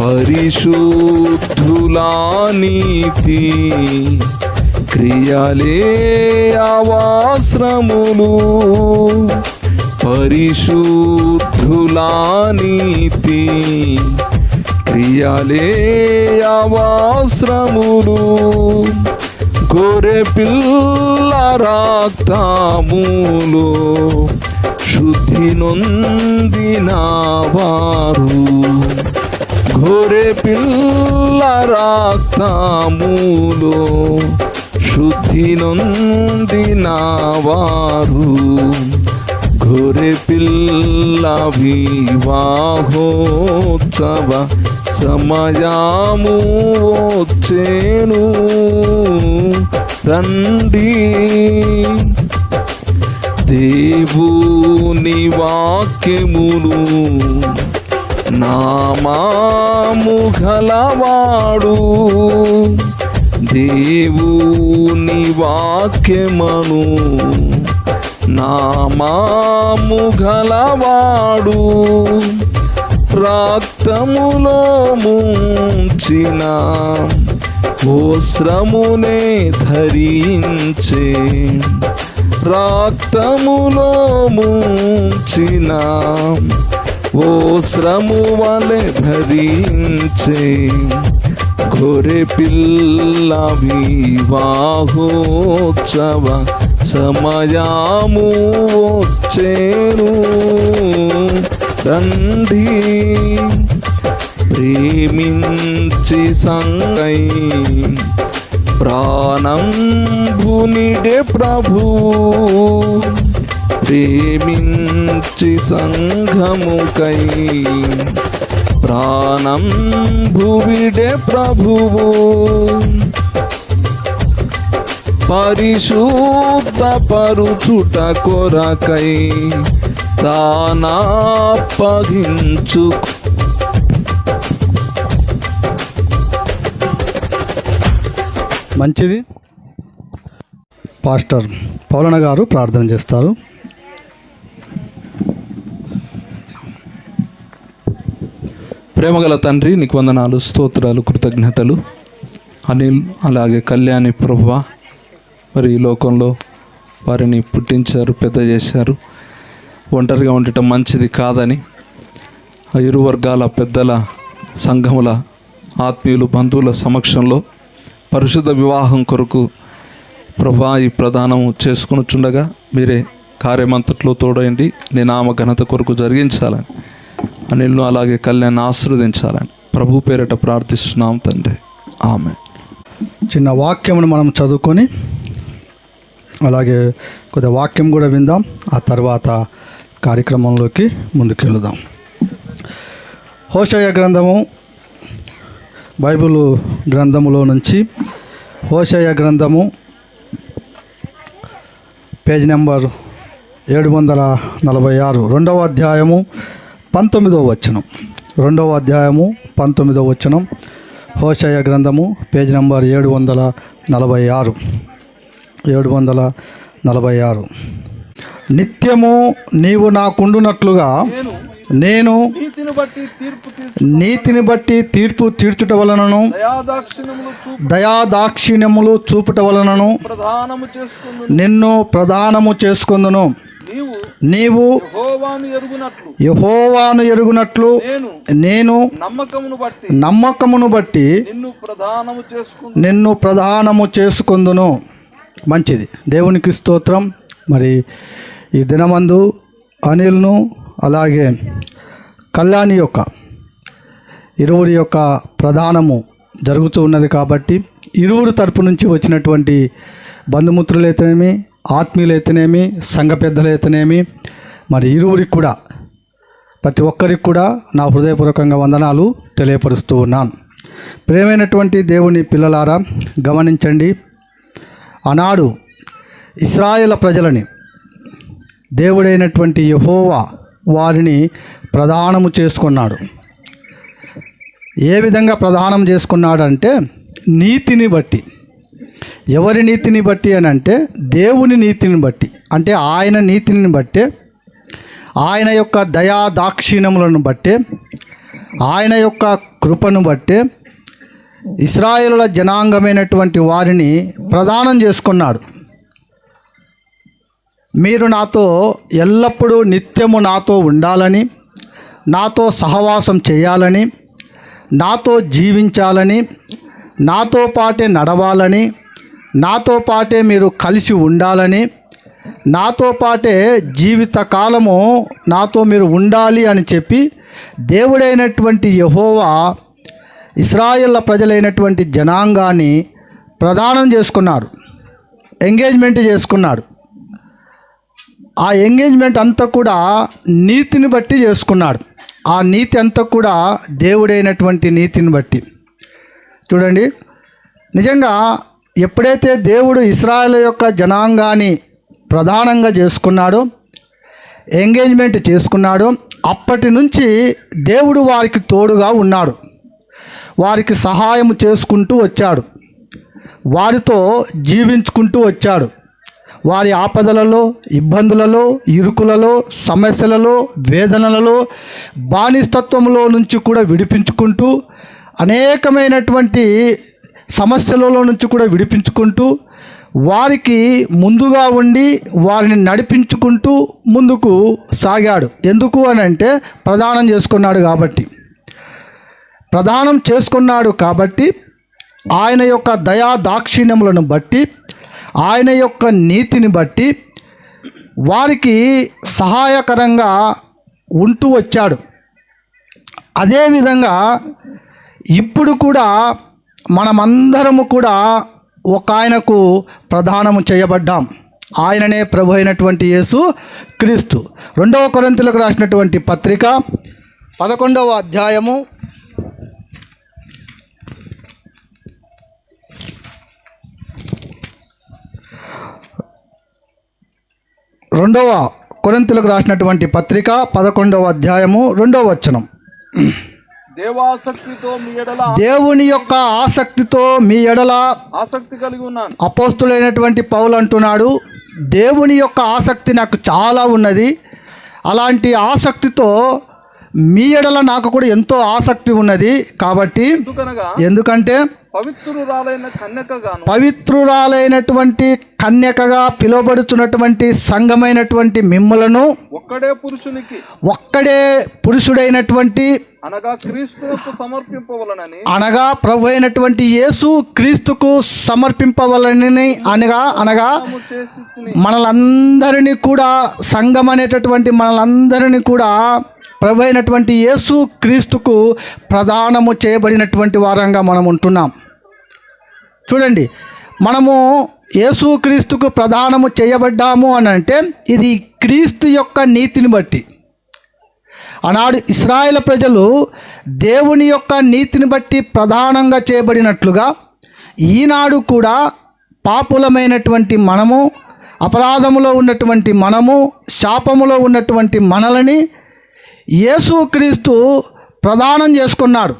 పరిశుద్ధులా నీతి క్రియలే అవాశ్రములు పరిశుద్ధులా నీతి క్రియలే అవాశ్రములు గొర్రె పిల్ల రాక్తాములో. శుద్ధి నొందిన వారు గొర్రె పిల్ల రాక్తాములో శుద్ధి నొందిన వారు గొర్రె పిల్ల వివాహోత్సవ సమయాము వచ్చేను రండి దేవుని వాక్యమును నామాము గలవాడు దేవుని వాక్యమను నామాము గలవాడు రక్తములో ముంచిన శ్రమునే ధరించే రక్తములో ముంచిన ఓ శ్రము వలె ధరించే గొర్రె పిల్ల వివాహోత్సవ సమయాము వచ్చేను. రండి. ప్రేమించి సంగై ప్రాణం భునిడే ప్రభు. ప్రేమించి సంఘముకై ప్రాణం భువిడే ప్రభువు పరిశుద్ధ పరుచుట కొరకై తానాపగించు మంచిది. పాస్టర్ పౌలన గారు ప్రార్థన చేస్తారు. ప్రేమగల తండ్రి నీకు వందనాలు స్తోత్రాలు కృతజ్ఞతలు. అనిల్ అలాగే కళ్యాణి ప్రభు మరి ఈ లోకంలో వారిని పుట్టించారు పెద్ద చేశారు. ఒంటరిగా ఉండటం మంచిది కాదని ఆ ఇరు వర్గాల పెద్దల సంఘముల ఆత్మీయులు బంధువుల సమక్షంలో పరిశుద్ధ వివాహం కొరకు ప్రభా ఈ ప్రదానం చేసుకునిచుండగా మీరే కార్యమంతట్లో తోడయండి. నేను ఆమె ఘనత కొరకు జరిగించాలని అనిల్ను అలాగే కళ్యాణ్ ఆశీర్వదించాలని ప్రభు పేరిట ప్రార్థిస్తున్నాం తండ్రి. ఆమె చిన్న వాక్యమును మనం చదువుకొని అలాగే కొద్దిగా వాక్యం కూడా విందాం. ఆ తర్వాత కార్యక్రమంలోకి ముందుకెళ్దాం. హోషయ గ్రంథము బైబిల్ గ్రంథములో నుంచి హోషయ గ్రంథము పేజ్ నెంబర్ ఏడు వందల నలభై ఆరు రెండవ అధ్యాయము పంతొమ్మిదవ వచనం. రెండవ అధ్యాయము పంతొమ్మిదవ వచనం హోషయ గ్రంథము పేజ్ నెంబర్ ఏడు వందల నలభై ఆరు. ఏడు వందల నలభై ఆరు. నిత్యము నీవు నాకుండునట్లుగా నేను నీతిని బట్టి తీర్పు తీర్చుట వలనను దయాదాక్షిణ్యములు చూపు దయాదాక్షిణ్యములు చూపుట వలనను ప్రధానము నిన్ను ప్రదానము చేసుకుందును. నీవు యహోవాను ఎరుగునట్లు. నేను నమ్మకమును బట్టి. ప్రధానము నిన్ను ప్రధానము చేసుకుందును. మంచిది. దేవునికి స్తోత్రం. మరి ఈ దినమందు అనిల్ను అలాగే కళ్యాణి యొక్క ఇరువురి యొక్క ప్రధానము జరుగుతూ ఉన్నది కాబట్టి ఇరువురు తరపు నుంచి వచ్చినటువంటి బంధుమిత్రులైతేనేమి ఆత్మీయులైతేనేమి సంఘ పెద్దలైతేనేమి మరి ఇరువురికి కూడా ప్రతి ఒక్కరికి కూడా నా హృదయపూర్వకంగా వందనాలు తెలియపరుస్తూ ఉన్నాను. ప్రేమైనటువంటి దేవుని పిల్లలారా గమనించండి. ఆనాడు ఇస్రాయేల ప్రజలని దేవుడైనటువంటి యహోవా వారిని ప్రధానము చేసుకున్నాడు. ఏ విధంగా ప్రధానం చేసుకున్నాడంటే నీతిని బట్టి. ఎవరి నీతిని బట్టి అని అంటే దేవుని నీతిని బట్టి. అంటే ఆయన నీతిని బట్టే ఆయన యొక్క దయా దాక్షిణ్యములను బట్టి ఆయన యొక్క కృపను బట్టి ఇస్రాయేలుల జనాంగమైనటువంటి వారిని ప్రదానం చేసుకున్నాడు. మీరు నాతో ఎల్లప్పుడూ నిత్యము నాతో ఉండాలని నాతో సహవాసం చేయాలని నాతో జీవించాలని నాతో పాటే నడవాలని నాతో పాటే మీరు కలిసి ఉండాలని నాతో పాటే జీవిత కాలము నాతో మీరు ఉండాలి అని చెప్పి దేవుడైనటువంటి యహోవా ఇస్రాయల్ల ప్రజలైనటువంటి జనాంగాన్ని ప్రదానం చేసుకున్నాడు ఎంగేజ్మెంట్ చేసుకున్నాడు ఆ ఎంగేజ్మెంట్ అంతా కూడా నీతిని బట్టి చేసుకున్నాడు. ఆ నీతి అంతా కూడా దేవుడైనటువంటి నీతిని బట్టి. చూడండి నిజంగా ఎప్పుడైతే దేవుడు ఇస్రాయల్ యొక్క జనాంగాన్ని ప్రధానంగా చేసుకున్నాడో ఎంగేజ్మెంట్ చేసుకున్నాడో అప్పటి నుంచి దేవుడు వారికి తోడుగా ఉన్నాడు. వారికి సహాయం చేసుకుంటూ వచ్చాడు. వారితో జీవించుకుంటూ వచ్చాడు. వారి ఆపదలలో ఇబ్బందులలో ఇరుకులలో సమస్యలలో వేదనలలో బానిసత్వంలో నుంచి కూడా విడిపించుకుంటూ అనేకమైనటువంటి సమస్యలలో నుంచి కూడా విడిపించుకుంటూ వారికి ముందుగా ఉండి వారిని నడిపించుకుంటూ ముందుకు సాగాడు. ఎందుకు అని అంటే ప్రదానం చేసుకున్నాడు కాబట్టి. ప్రదానం చేసుకున్నాడు కాబట్టి ఆయన యొక్క దయా దాక్షిణ్యములను బట్టి ఆయన యొక్క నీతిని బట్టి వారికి సహాయకరంగా ఉంటూ వచ్చాడు. అదేవిధంగా ఇప్పుడు కూడా మనమందరము కూడా ఒక ఆయనకు ప్రధానము చేయబడ్డాం. ఆయననే ప్రభు అయినటువంటి యేసు క్రీస్తు. రెండవ కొరంతులకు రాసినటువంటి పత్రిక పదకొండవ అధ్యాయము రెండవ కొరింతలకు రాసినటువంటి పత్రిక పదకొండవ అధ్యాయము రెండవ వచనం. దేవాసక్తితో మీ ఎడల దేవుని యొక్క ఆసక్తితో మీ ఎడల ఆసక్తి కలిగి ఉన్నాను. అపోస్తులైనటువంటి పౌలు అంటున్నాడు దేవుని యొక్క ఆసక్తి నాకు చాలా ఉన్నది. అలాంటి ఆసక్తితో మీ ఎడల నాకు కూడా ఎంతో ఆసక్తి ఉన్నది కాబట్టి ఎందుకంటే పవిత్రురాలైనటువంటి కన్యకగా పిలువబడుతున్నటువంటి సంఘమైనటువంటి మిమ్మలను ఒక్కడే పురుషునికి ఒక్కడే పురుషుడైనటువంటి అనగా క్రీస్తుకు సమర్పింపవలనని అనగా ప్రభు అయినటువంటి యేసు క్రీస్తుకు సమర్పింపవలనని అనగా అనగా మనలందరినీ కూడా సంఘం అనేటటువంటి మనలందరినీ కూడా ప్రభు అయినటువంటి యేసు క్రీస్తుకు ప్రదానము చేయబడినటువంటి వారంగా మనం ఉంటున్నాం. చూడండి మనము యేసు క్రీస్తుకు ప్రదానము చేయబడ్డాము అని అంటే ఇది క్రీస్తు యొక్క నీతిని బట్టి. ఆనాడు ఇస్రాయేల్ ప్రజలు దేవుని యొక్క నీతిని బట్టి ప్రధానంగా చేయబడినట్లుగా ఈనాడు కూడా పాపులమైనటువంటి మనము అపరాధములో ఉన్నటువంటి మనము శాపములో ఉన్నటువంటి మనలని యేసుక్రీస్తు ప్రదానం చేసుకున్నాడు.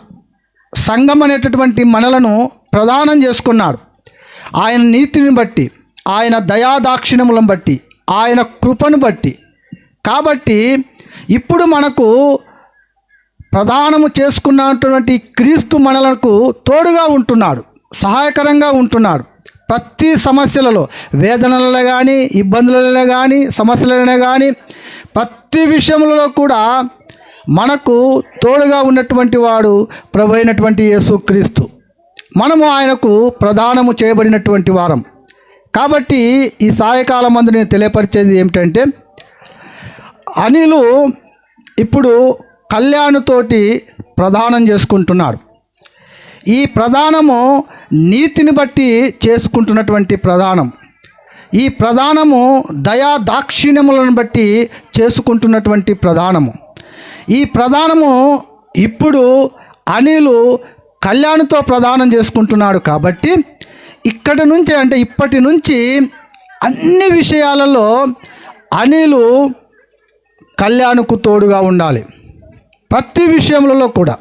సంఘం అనేటటువంటి మనలను ప్రదానం చేసుకున్నాడు. ఆయన నీతిని బట్టి ఆయన దయాదాక్షిణ్యములను బట్టి ఆయన కృపను బట్టి. కాబట్టి ఇప్పుడు మనకు ప్రదానము చేసుకున్నటువంటి క్రీస్తు మనలకు తోడుగా ఉంటున్నాడు సహాయకరంగా ఉంటున్నాడు. ప్రతి సమస్యలలో వేదనలలో కానీ ఇబ్బందులలో కానీ సమస్యలలో కానీ ప్రతి విషయంలో కూడా మనకు తోడుగా ఉన్నటువంటి వాడు ప్రభు అయినటువంటి యేసుక్రీస్తు మనము ఆయనకు ప్రదానము చేయబడినటువంటి వారం. కాబట్టి ఈ సాయకాలం మందు నేను తెలియపరిచేది ఏమిటంటే అనిలు ఇప్పుడు కళ్యాణ్తోటి ప్రదానం చేసుకుంటున్నాడు ఈ ప్రధానము నీతిని బట్టి చేసుకుంటున్నటువంటి ప్రధానం ఈ ప్రధానము దయా దాక్షిణ్యములను బట్టి చేసుకుంటున్నటువంటి ప్రధానము ఈ ప్రధానము ఇప్పుడు అనిలు కళ్యాణ్తో ప్రదానం చేసుకుంటున్నాడు కాబట్టి ఇక్కడి నుంచి అంటే ఇప్పటి నుంచి అన్ని విషయాలలో అనిలు కళ్యాణ్కు తోడుగా ఉండాలి. ప్రతి విషయంలో కూడా.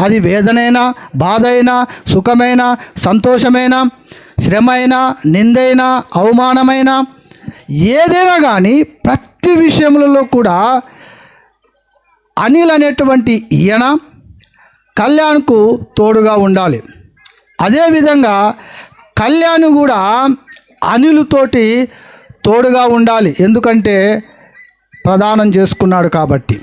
అది వేదనైనా బాధ అయినా సుఖమైన సంతోషమైన శ్రమ అయినా నిందైనా అవమానమైన ఏదైనా కానీ ప్రతి విషయంలో కూడా అనిల్ అనేటువంటి ఈయన కళ్యాణ్కు తోడుగా ఉండాలి. అదేవిధంగా కళ్యాణ్ కూడా అనిలుతోటి తోడుగా ఉండాలి. ఎందుకంటే ప్రదానం చేసుకున్నాడు కాబట్టి.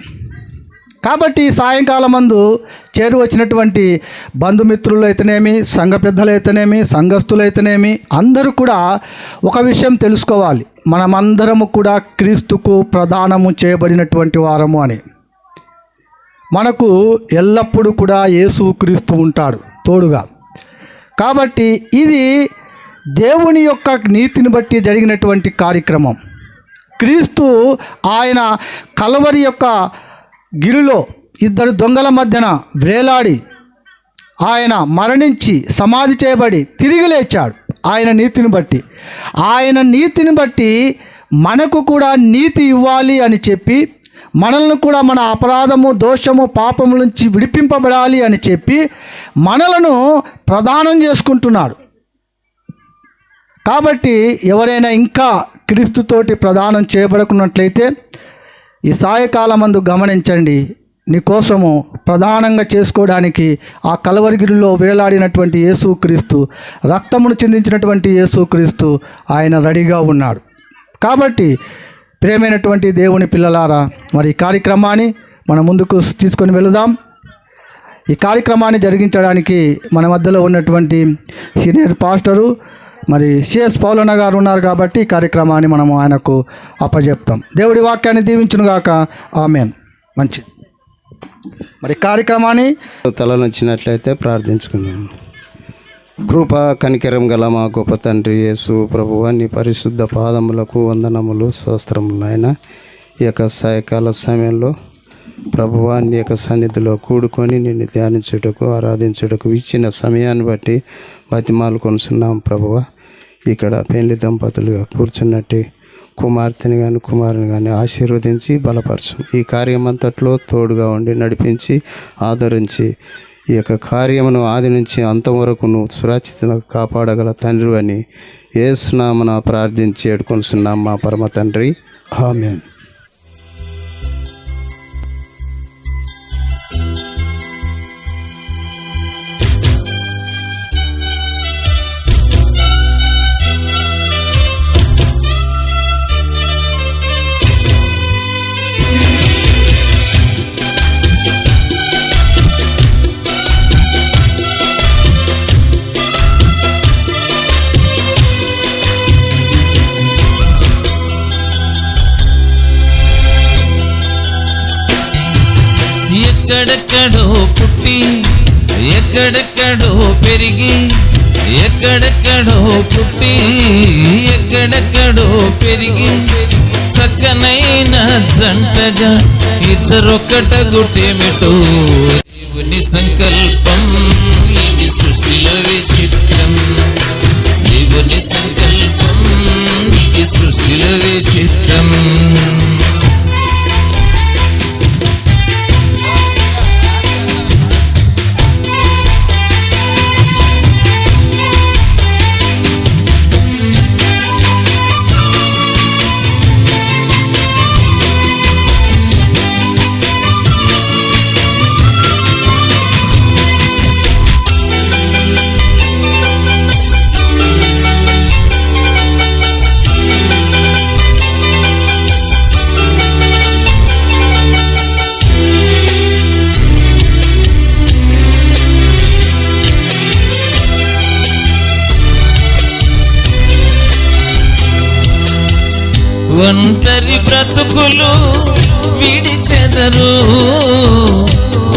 కాబట్టి సాయంకాలం మందు చేరు వచ్చినటువంటి బంధుమిత్రులు అయితేనేమి సంఘ పెద్దలు అయితేనేమి సంఘస్థులు అయితేనేమి అందరూ కూడా ఒక విషయం తెలుసుకోవాలి. మనమందరము కూడా క్రీస్తుకు ప్రదానము చేయబడినటువంటి వారము అని. మనకు ఎల్లప్పుడూ కూడా యేసు క్రీస్తు ఉంటాడు తోడుగా. కాబట్టి ఇది దేవుని యొక్క నీతిని బట్టి జరిగినటువంటి కార్యక్రమం. క్రీస్తు ఆయన కలవరి యొక్క గిరిలో ఇద్దరు దొంగల మధ్యన వేలాడి ఆయన మరణించి సమాధి చేయబడి తిరిగి లేచాడు ఆయన నీతిని బట్టి. ఆయన నీతిని బట్టి మనకు కూడా నీతి ఇవ్వాలి అని చెప్పి మనల్ని కూడా మన అపరాధము దోషము పాపము నుంచి విడిపింపబడాలి అని చెప్పి మనలను ప్రదానం చేసుకుంటున్నాడు. కాబట్టి ఎవరైనా ఇంకా క్రీస్తుతోటి ప్రదానం చేయబడుకున్నట్లయితే ఈ సాయకాలమందు గమనించండి. నీకోసము ప్రధానంగా చేసుకోవడానికి ఆ కలవరిగిరిలో వేలాడినటువంటి యేసుక్రీస్తు రక్తమును చిందించినటువంటి యేసుక్రీస్తు ఆయన రెడీగా ఉన్నాడు. కాబట్టి ప్రేమైనటువంటి దేవుని పిల్లలారా మరి ఈ కార్యక్రమాన్ని మన ముందుకు తీసుకొని వెళదాం. ఈ కార్యక్రమాన్ని జరిగించడానికి మన మధ్యలో ఉన్నటువంటి సీనియర్ పాస్టరు మరి సిఎస్ పౌలన్న గారు ఉన్నారు కాబట్టి ఈ కార్యక్రమాన్ని మనము ఆయనకు అప్పజెప్తాం. దేవుడి వాక్యాన్ని దీవించునుగాక ఆమెన్. మంచి. మరి కార్యక్రమాన్ని తలనొచ్చినట్లయితే ప్రార్థించుకుందాం. కృప కనికరం గల మా గొప్ప తండ్రి యేసు ప్రభు నీ పరిశుద్ధ పాదములకు వందనములు స్వస్త్రములు నాయన. ఈ యొక్క సాయకాల సమయంలో ప్రభువా నీ యొక్క సన్నిధిలో కూడుకొని నిన్ను ధ్యానించుటకు ఆరాధించుటకు ఇచ్చిన సమయాన్ని బట్టి బతిమాలు కొనుచున్నాం ప్రభువ ఇక్కడ పెళ్ళి దంపతులుగా కూర్చున్నట్టు కుమార్తెని కానీ కుమారుని కానీ ఆశీర్వదించి బలపరచు. ఈ కార్యం అంతట్లో తోడుగా ఉండి నడిపించి ఆదరించి ఈ యొక్క కార్యమును ఆది నుంచి అంతం వరకు సురక్షితంగా కాపాడగల తండ్రి అని ఏసునామన ప్రార్థించి ఏడుకొనిస్తున్నాం మా పరమ తండ్రి. ఆమెన్. ఎక్కడెక్కడో పుట్టి ఎక్కడెక్కడో పెరిగి ఎక్కడెక్కడో పుట్టి ఎక్కడెక్కడో పెరిగి చక్కనైన జంటగా ఇద్దరొక్కట గుటేమిటో దేవుని సంకల్పం ఇది సృష్టిలో విచిత్రం. దేవుని సంకల్పం ఇది సృష్టిలో విచిత్రం.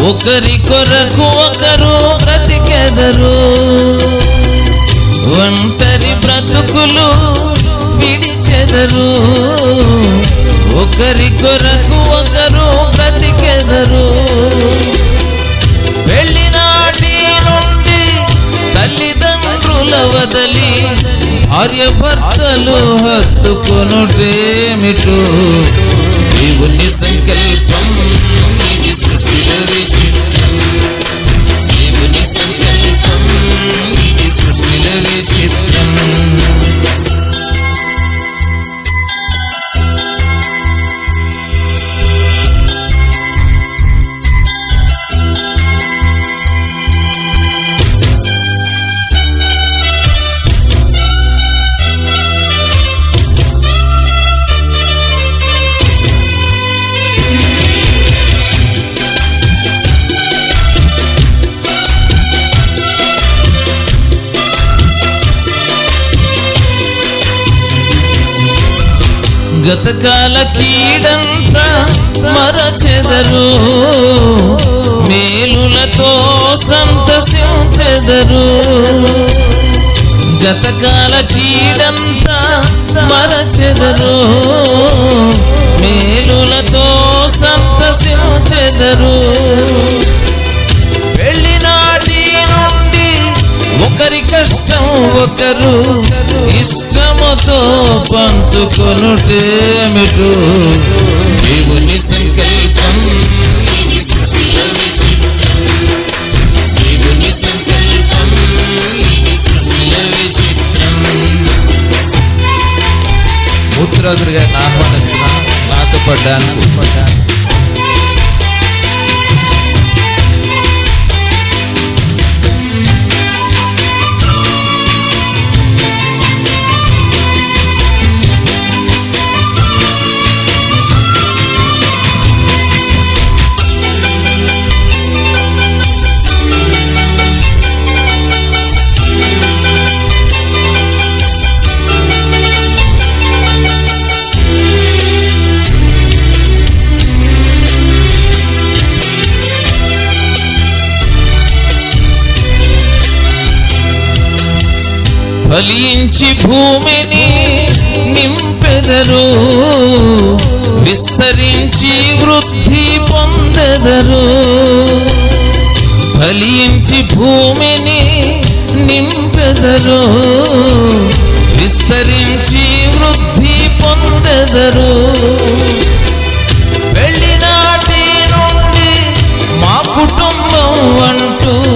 ఒకరి కొరకు ఒకరు బ్రతికెదరు. ఒంటరి బ్రతుకులు విడిచెదరు. ఒకరి కొరకు ఒకరు బ్రతికెదరు. వెళ్ళినాటి నుండి తల్లిదండ్రుల వదలి భార్య భర్తలు హత్తుకొనుటేమిటో? దేవుని సంకల్పం సృష్టిలో గతకాల కీడంతా మరచెదరు. మేలులతో సంతసించెదరు. గతకాల కీడంతా మరచెదరు. మేలులతో సంతసించెదరు. ఒకరి కష్టం ఒకరు ఇష్టముతో పంచుకొనుటేమిటు దేవుని సంకల్పం ఇది సృష్టిలో విచిత్రం. దేవుని సంకల్పం ఇది సృష్టిలో విచిత్రం. ఉత్తరాదురు గారిని ఆహ్వానిస్తున్నా. నాతో పాటు డాన్స్. ఫలించి భూమిని నింపెదరు విస్తరించి వృద్ధి పొందెదరు. ఫలించి భూమిని నింపెదరు విస్తరించి వృద్ధి పొందెదరు. వెళ్ళినాటి నుండి మా కుటుంబం అంటూ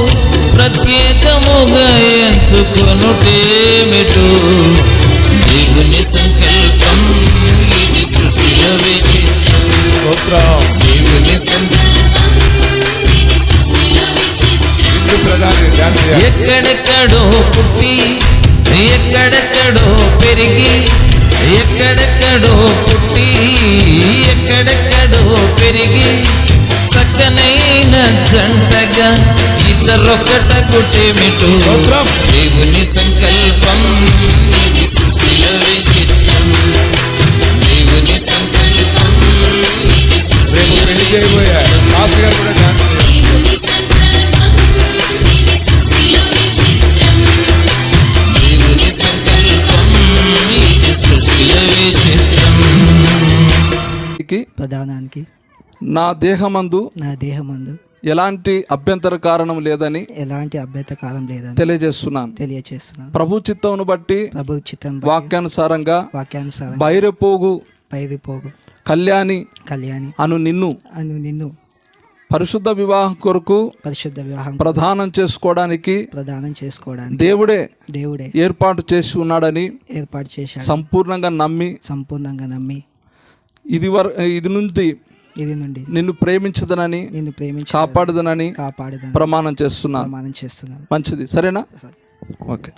ప్రత్యేకముగా ఎంచుకొనుటేమిటు? దేవుని సంకల్పం ఇది సృష్టిలో విచిత్రం దేవుని సంకల్పం ఇది సృష్టిలో విచిత్రం. ఎక్కడెక్కడో పుట్టి ఎక్కడెక్కడో పెరిగి ఎక్కడెక్కడో పుట్టి ఎక్కడెక్కడో పెరిగి చక్కనైన జంటగా ఇద్దరొక్కట కుటేమిటు దేవుని సంకల్పం ఇది సృష్టిలో విచిత్రం దేవుని సంకల్పం ఇది సృష్టిలో విచిత్రం దేవుని సంకల్పం ఇది సృష్టిలో విచిత్రం దేవుని సంకల్పం ఇది సృష్టిలో విచిత్రం కి ప్రధానానికి నా దేహమందు నా దేహమందు ఎలాంటి అభ్యంతర కారణం లేదని ఎలాంటి అభ్యర్థకాలం లేదని తెలియజేస్తున్నాను. తెలియచేస్తున్నాను ప్రభు చిత్తమును బట్టి ప్రభు చిత్తం వాక్యానుసారంగా వాక్యానుసారం బైరపోగు పైరిపోగు కళ్యాణి కళ్యాణి అను నిన్ను అను నిన్ను పరిశుద్ధ వివాహం కొరకు పరిశుద్ధ వివాహం ప్రదానం చేసుకోవడానికి ప్రదానం చేసుకోవడానికి దేవుడే దేవుడే ఏర్పాటు చేసి ఉన్నాడని ఏర్పాటు చేశాడు. సంపూర్ణంగా నమ్మి సంపూర్ణంగా నమ్మి ఇది వర ఇది నుండి ఇది నుండి. నిన్ను ప్రేమించదనని నిన్ను ప్రేమించి కాపాడదనని కాపాడదని ప్రమాణం చేస్తున్నాను ప్రమాణం చేస్తున్నాను. మంచిది. సరేనా? ఓకే.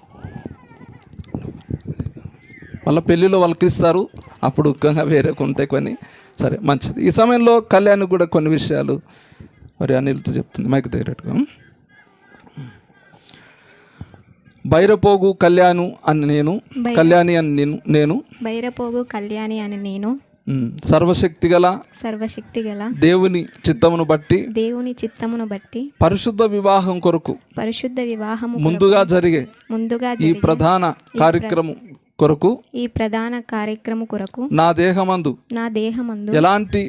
మళ్ళీ పెళ్ళిలో వాళ్ళకి ఇస్తారు అప్పుడు ఇంకా వేరే ఉంటాయి కొన్ని సరే మంచిది. ఈ సమయంలో కళ్యాణ్ కూడా కొన్ని విషయాలు మరి అనిల్తో చెప్తుంది. మైక్ దగ్గరట్టుగా బైరపోగు కళ్యాణు అని నేను కళ్యాణి అని నేను నేను. బైరపోగు కళ్యాణి అని నేను. సర్వశక్తి గల సర్వశక్తి గల దేవుని చిత్తమును బట్టి దేవుని చిత్తమును బట్టి పరిశుద్ధ వివాహం కొరకు పరిశుద్ధ వివాహము ముందుగా జరిగే ముందుగా ఈ ప్రధాన కార్యక్రమం కొరకు ఈ ప్రధాన కార్యక్రమం కొరకు నా దేహమందు నా దేహమందు ఎలాంటి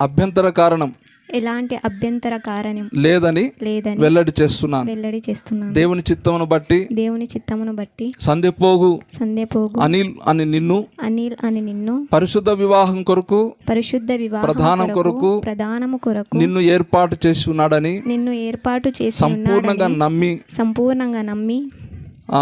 అభ్యంతర కారణం ఎలాంటి అభ్యంతర కారణం? లేదని లేదని వెల్లడి చేస్తున్నాను. వెల్లడి చేస్తున్నాను. దేవుని చిత్తమును బట్టి దేవుని చిత్తమును బట్టి సందెపోగు సందేపోగు అనిల్ అని నిన్ను అనిల్ అని నిన్ను పరిశుద్ధ వివాహం కొరకు పరిశుద్ధ వివాహం ప్రధానం కొరకు ప్రధానము కొరకు నిన్ను ఏర్పాటు చేసి ఉన్నాడని నిన్ను ఏర్పాటు చేసి సంపూర్ణంగా నమ్మి సంపూర్ణంగా నమ్మి ఆ,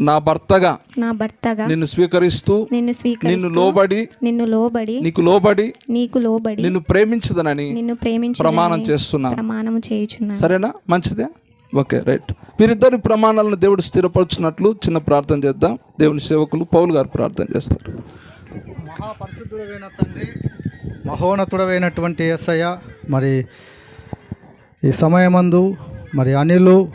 నా భర్తగా నా భర్తగా నిన్ను స్వీకరిస్తూ నిన్ను నిన్ను స్వీకరిస్తూ లోబడి నిన్ను లోబడి నీకు లోబడి నీకు లోబడి నిన్ను ప్రేమించదనని నిన్ను ప్రేమించి ప్రమాణం చేస్తున్నాను ప్రమాణము చేయుచున్నాను. సరేనా? మంచిదే? Okay right. వీరిద్దరి ప్రమాణాలను దేవుడు స్థిరపరచున్నట్లు చిన్న ప్రార్థన చేద్దాం. దేవుని సేవకులు పౌలు గారు ప్రార్థన చేస్తారు. మహాపరిశుద్ధుడైన తండ్రి మహోన్నతుడమైనటువంటి ఎస్ఐయ మరి ఈ సమయమందు మరి అనిలు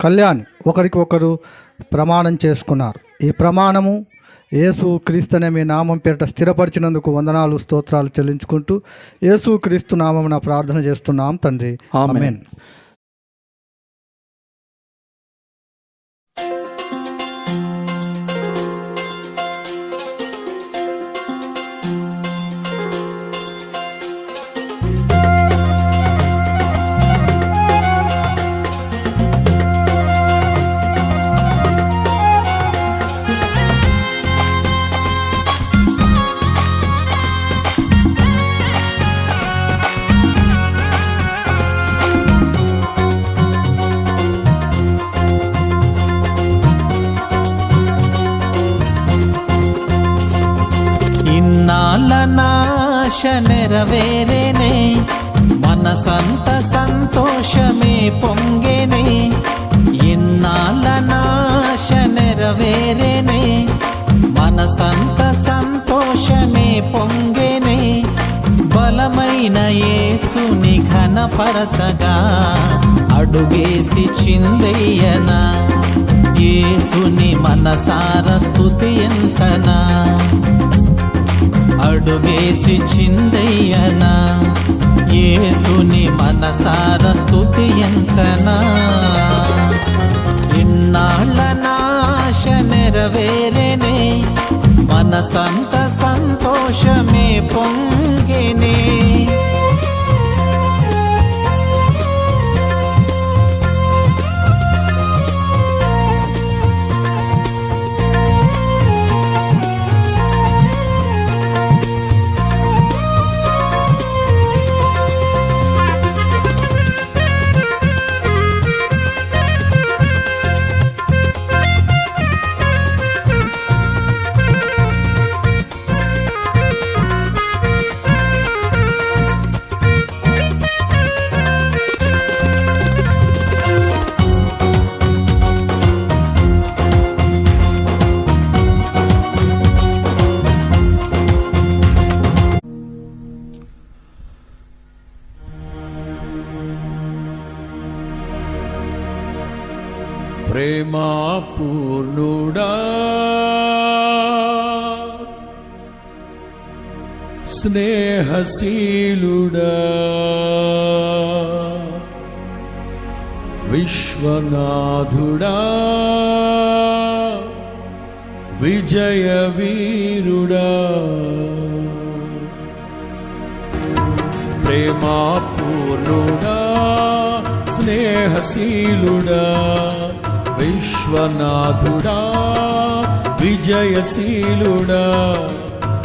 కళ్యాణ్ ఒకరికి ఒకరు ప్రమాణం చేసుకున్నారు. ఈ ప్రమాణము యేసు క్రీస్తునే మీ నామం పేరిట స్థిరపరిచినందుకు వందనాలు స్తోత్రాలు చెల్లించుకుంటూ యేసు క్రీస్తు నామం ప్రార్థన చేస్తున్నాం తండ్రి. ఆమేన్. నెరవేరేనే మనసంత సంతోషమే పొంగేనే బలమైన యేసుని ఘనపరచగా అడుగేసి చిందయ్యనా యేసుని మనసార స్థుతించనా అడుగేసి చిందయ్యనా యేసుని మనసార స్థుతించనా ఇన్నాళ్ళ నెరవేరేనే మనసంత సంతోషమే పొంగినే. స్నేహశీలుడా. విశ్వనాథుడా. విజయ వీరుడా ప్రేమాపూర్ణుడా. స్నేహశీలుడా. విశ్వనాథుడా. విజయశీలుడా.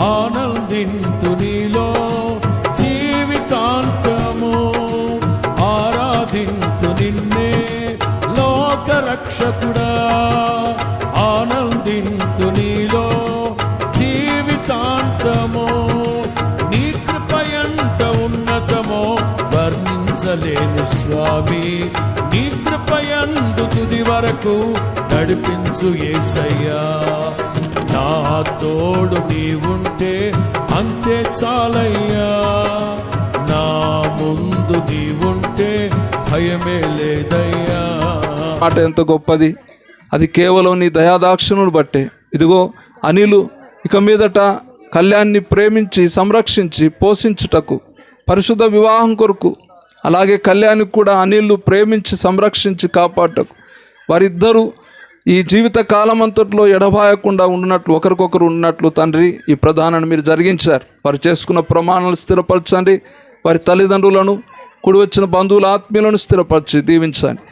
ఆనందింతు నీలో జీవితాంతము. ఆరాధింతు నిన్నే లోకరక్షకుడా. ఆనందింతు నీలో జీవితాంతము. నీ కృపయంత ఉన్నతమో వర్ణించలేను స్వామి. నీ కృపయందు తుది వరకు నడిపించు ఏసయ్యా. నా తోడు నీవుంటే అంతే చాలయ్యా. నా ముందు నీవుంటే భయమే లేదయ్యా. మాట ఎంత గొప్పది. అది కేవలం నీ దయాదాక్షిణుడు బట్టే. ఇదిగో అనిలు ఇక మీదట కళ్యాణ్ని ప్రేమించి సంరక్షించి పోషించుటకు పరిశుద్ధ వివాహం కొరకు అలాగే కళ్యాణ్కి కూడా అనిలు ప్రేమించి సంరక్షించి కాపాడటకు వారిద్దరూ ఈ జీవిత కాలం అంతట్లో ఎడబాయకుండా ఉన్నట్లు ఒకరికొకరు ఉన్నట్లు తండ్రి ఈ ప్రధానాన్ని మీరు జరిగించారు. వారు చేసుకున్న ప్రమాణాలు స్థిరపరచండి. వారి తల్లిదండ్రులను కుడి వచ్చిన బంధువుల ఆత్మీయులను స్థిరపరిచి దీవించండి.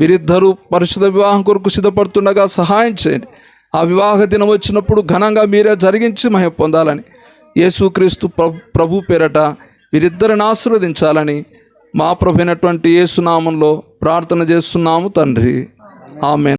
వీరిద్దరూ పరిశుద్ధ వివాహం కొరకు సిద్ధపడుతుండగా సహాయం చేయండి. ఆ వివాహ దినం వచ్చినప్పుడు ఘనంగా మీరే జరిగించి మహిమ పొందాలని యేసుక్రీస్తు ప్రభు ప్రభు పేరట వీరిద్దరిని ఆశీర్వదించాలని మా ప్రభు అయినటువంటి యేసునామంలో ప్రార్థన చేస్తున్నాము తండ్రి. ఆమె